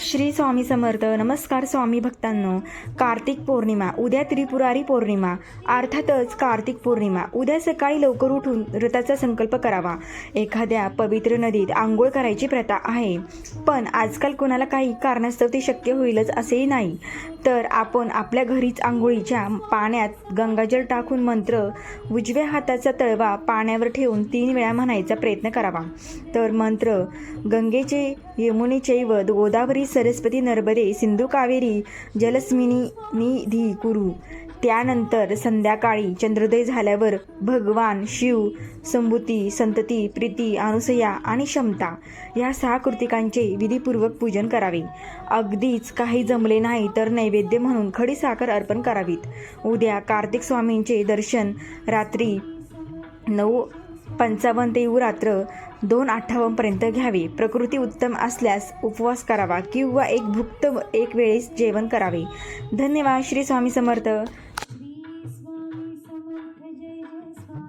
श्री स्वामी समर्थ. नमस्कार स्वामी भक्तांनो. कार्तिक पौर्णिमा उद्या त्रिपुरारी पौर्णिमा. अर्थातच कार्तिक पौर्णिमा. उद्या सकाळी लवकर उठून व्रताचा संकल्प करावा. एखाद्या पवित्र नदीत आंघोळ करायची प्रथा आहे. पण आजकाल कोणाला काही कारणास्तव ते शक्य होईलच असेही नाही. तर आपण आपल्या घरीच आंघोळीच्या पाण्यात गंगाजल टाकून मंत्र उजव्या हाताचा तळवा पाण्यावर ठेवून तीन वेळा म्हणायचा प्रयत्न करावा. तर मंत्र गंगेचे यमुनेचैव गोदावरी सरस्वती नर्मदे सिंधू कावेरी जलस्मिनी निधी कुरु त्यानंतर संध्याकाळी चंद्रोदय झाल्यावर भगवान शिव संभूती संतती प्रीती अनुसया आणि क्षमता या सहा कृतिकांचे विधीपूर्वक पूजन करावे. अगदीच काही जमले नाही तर नैवेद्य म्हणून खडी साखर अर्पण करावीत. उद्या कार्तिक स्वामींचे दर्शन रात्री नऊ पंचावन्न ते रात्र दोन अठ्ठावन्नपर्यंत घ्यावी. प्रकृती उत्तम असल्यास उपवास करावा किंवा एक भुक्त एक वेळेस जेवण करावे. धन्यवाद. श्री स्वामी समर्थ.